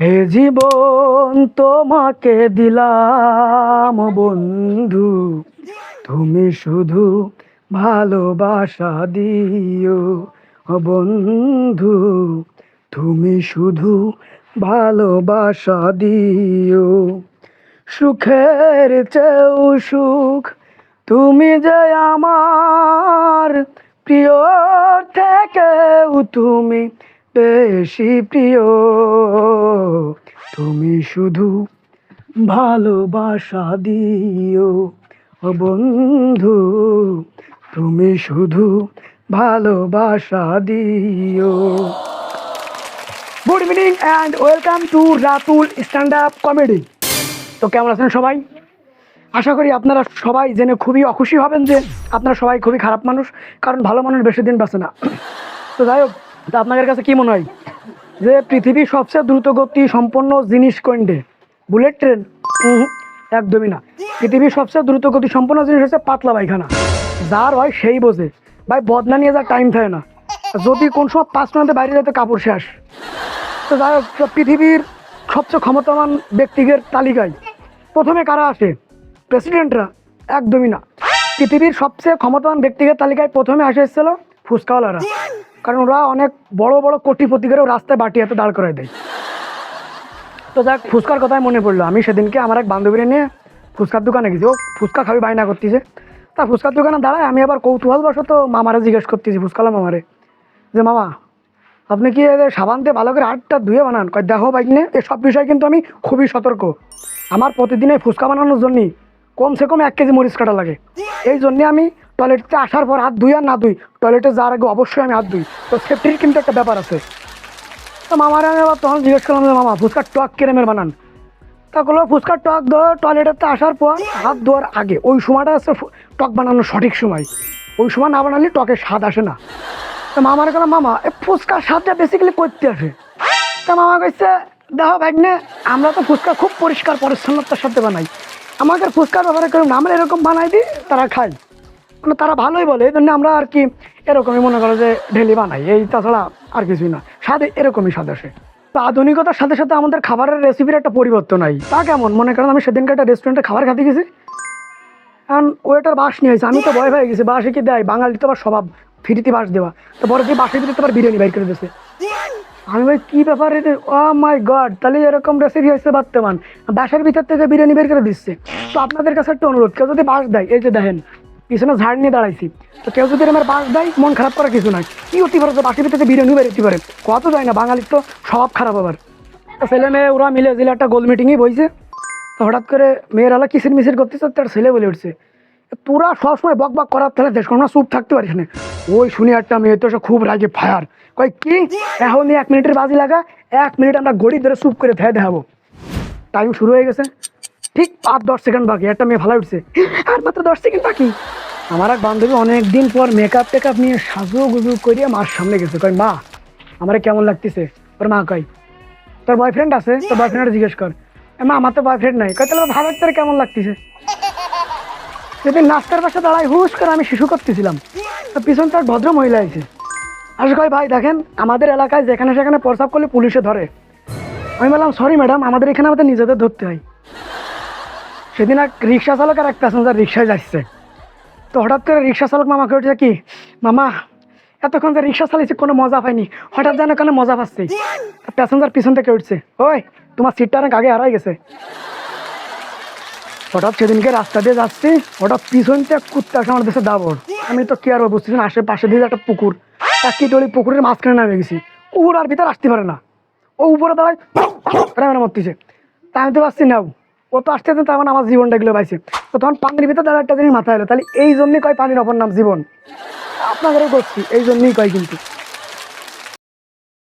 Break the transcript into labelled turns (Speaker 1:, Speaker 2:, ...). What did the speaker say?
Speaker 1: হে জীবন তোমাকে দিলাম, বন্ধু। তুমি শুধু ভালোবাসা দিও বন্ধু। তুমি শুধু ভালোবাসা দিও। সুখের চেয়েও সুখ, তুমি যে আমার প্রিয় থেকেও তুমি বেশি প্রিয়। তুমি শুধু ভালোবাসা দিও, ও বন্ধু। তুমি শুধু ভালোবাসা দিও। Good evening and welcome to Ratul stand up comedy তো কেমন আছেন সবাই? আশা করি আপনারা সবাই জেনে খুবই অখুশি হবেন যে আপনারা সবাই খুবই খারাপ মানুষ, কারণ ভালো মানুষ বেশি দিন বাঁচে না। তো যাই হোক তা আপনাদের কাছে কি মনে হয়? যে পৃথিবীর সবচেয়ে দ্রুতগতি সম্পন্ন জিনিস কোনটে? Bullet train? একদমই না। পৃথিবীর সবচেয়ে দ্রুতগতি সম্পন্ন জিনিস হচ্ছে পাতলা পায়খানা। যার হয় সেই বোঝে। ভাই, বদনা নিয়ে যার টাইম থাকে না। যদি কোন সময় পাঁচ মিনিটে বাইরে যেতে কাপড় শেষ। তো যাই হোক পৃথিবীর সবচেয়ে ক্ষমতাবান ব্যক্তিদের তালিকায় প্রথমে কারা আসে? প্রেসিডেন্টরা। একদমই না। পৃথিবীর সবচেয়ে ক্ষমতাবান ব্যক্তিদের তালিকায় প্রথমে আসে এসেছিল ফুচকাওয়ালারা। কারণ ওরা অনেক বড় বড় কোটিপতিদেরও রাস্তায় বাটি হাতে দাঁড় করায় দেয়। তো যাক, ফুচকার কথাই মনে পড়ল। আমি সেদিনকে আমার এক বান্ধবীরে নিয়ে ফুচকার দোকানে গেছি। ও ফুচকা খাবি, বায়না করতেছে। তা ফুচকার দোকানে দাঁড়ায় আমি আবার কৌতূহলবশত মামারে জিজ্ঞেস করতেছি, ফুচকালা মামারে, যে মামা, আপনি কি সাবান দিয়ে ভালো করে হাতটা ধুয়ে বানান? কয়, দেখো বাইক নিয়ে এসব বিষয়ে কিন্তু আমি খুবই সতর্ক। আমার প্রতিদিনে ফুচকা বানানোর জন্যই কমসে কম এক কেজি মরিচ কাটা লাগে। এই জন্যে আমি টয়লেটতে আসার পর হাত ধুই আর না ধুই, টয়লেটে যাওয়ার আগে অবশ্যই আমি হাত ধুই। তো সেফটির কিন্তু একটা ব্যাপার আছে। তো মামারে আমি আবার তখন জিজ্ঞেস করলাম যে, মামা ফুচকার টক কেরেমের বানান? তা করল ফুচকার টক ধোয়া টয়লেটেতে আসার পর হাত ধোয়ার আগে, ওই সময়টা ফু- টক বানানোর সঠিক সময়। ওই সময় না বানালে টকের স্বাদ আসে না। তো মামার গেলাম মামা, এ ফুচকার স্বাদটা বেসিক্যালি করতে আসে। তা মামা কইছে, দেখো ভাগ্নে, আমরা তো ফুচকা খুব পরিষ্কার, পরিচ্ছন্নতার সাথে বানাই। আমাদের ফুচকার ব্যাপারে কেউ আমরা এরকম বানাই দিই তারা খায়। তারা ভালোই বলে এই জন্য আমরা আর কি এরকমই মনে করো যে ঢেলি বানাই। এই তাছাড়া আর কিছুই না। স্বাদে এরকমই স্বাদ আসে। তো আধুনিকতার সাথে সাথে আমাদের খাবারের রেসিপির একটা পরিবর্তন হয়। তা কেমন? মনে করেন আমি সেদিনকে একটা রেস্টুরেন্টে খাবার খেতে গেছি। কারণ ওয়েটার বাস নিয়ে হয়েছে। আমি তো ভয় হয়ে গেছি। বাসে কি দেয়? বাঙালি তো আবার স্বভাব। ফিরিতে বাস দেওয়া। তো বড় যে বাসে দিতে আবার বিরিয়ানি বাইর করে দিয়েছে। আমি ভাই, কি ব্যাপার রে ও মাই গড তাহলে এরকম রেসিপি হয়েছে বর্তমান। বাসার ভিতর থেকে বিরিয়ানি বের করে দিচ্ছে। তো আপনাদের কাছে একটা অনুরোধ, কেউ যদি বাস দেয়, এই যে দেখেন পিছনে ঝাড় নিয়ে দাঁড়াইছি। তো কেউ যদি আমার বাস দেয়, মন খারাপ করার কিছু নাই। কি হতে পারে বাসের থেকে বিরিয়ানি বেরোতে পারে। কত যায় না, বাঙালির তো স্বভাব খারাপ আবার। ছেলে মেয়ে, ওরা মিলে জিলে একটা গোল মিটিংই বইছে। তো হঠাৎ করে মেয়েরালা কিসির মিসির করতেছে, তার ছেলে বলে উঠছে। তোরা সবসময় বক বক করার তাহলে দেশ কোনো চুপ থাকতে পারিস না। ওই শুনি একটা মেয়ে তো খুব রাগে ফায়ার। কয়, কি? এখন এক মিনিটের বাজি লাগা? এক মিনিট আমরা গড়ি ধরে চুপ করে ফেলে দেখাবো। টাইম শুরু হয়ে গেছে। ঠিক পাঁচ দশ সেকেন্ড বাকি, একটা মেয়ে ভালো উঠছে। আর মাত্র দশ সেকেন্ড বাকি। আমার এক বান্ধবী অনেকদিন পর মেকআপ টেকআপ নিয়ে সাজু গুজু করিয়ে মার সামনে গেছে। কয়, মা, আমারে কেমন লাগতেছে? ওর মা কয়, তোর বয়ফ্রেন্ড আছে, তোর বয়ফ্রেন্ড জিজ্ঞেস কর। মা, আমার তো বয়ফ্রেন্ড নাই। কয়, তাহলে ভাবের তোর কেমন লাগতেছে? সেদিন নাস্তার পাশে দাঁড়ায় হুশ করে আমি শিশু করতেছিলাম। তো পিছন তার ভদ্র মহিলা আছে আসে কয়, ভাই, দেখেন, আমাদের এলাকায় যেখানে সেখানে প্রস্রাব করলে পুলিশে ধরে। আমি বললাম, সরি, ম্যাডাম, আমাদের এখানে আমাদের নিজেদের ধরতে হয়। সেদিন এক রিক্সা চালক আর এক প্যাসেঞ্জার রিক্সায় যাচ্ছে। তো হঠাৎ করে রিক্সা চালক মামাকে উঠেছে কি মামা এতক্ষণ যে রিক্সা চালিয়েছি কোনো মজা পাইনি হঠাৎ যেন কেন মজা পাচ্ছি প্যাসেঞ্জার পিছন থেকে উঠছে ওই তোমার সিটটা অনেক আগে হারাই গেছে হঠাৎ সেদিনকে রাস্তা দিয়ে যাচ্ছি হঠাৎ পিছন থেকে কুত্তা আমার দেশে দাবর আমি তো কি আর বুঝতেছি না আশেপাশে দিয়ে একটা পুকুর একই টলি পুকুরের মাঝখানে নামে গেছি কুকুর আর ভিতরে আসতে পারে না ও উপরে দাঁড়ায় মরতেছে তা আমি তো পারছি নাও ও তো আসতে আসতে তখন আমার জীবনটা এগুলো পাইছে। তো তখন পানির ভিতরে তারা একটা জিনিস মাথায় এলো, তাহলে এই জন্যই কয় পানির অপর নাম জীবন? আপনাদেরও করছি এই জন্যই কয় কিন্তু।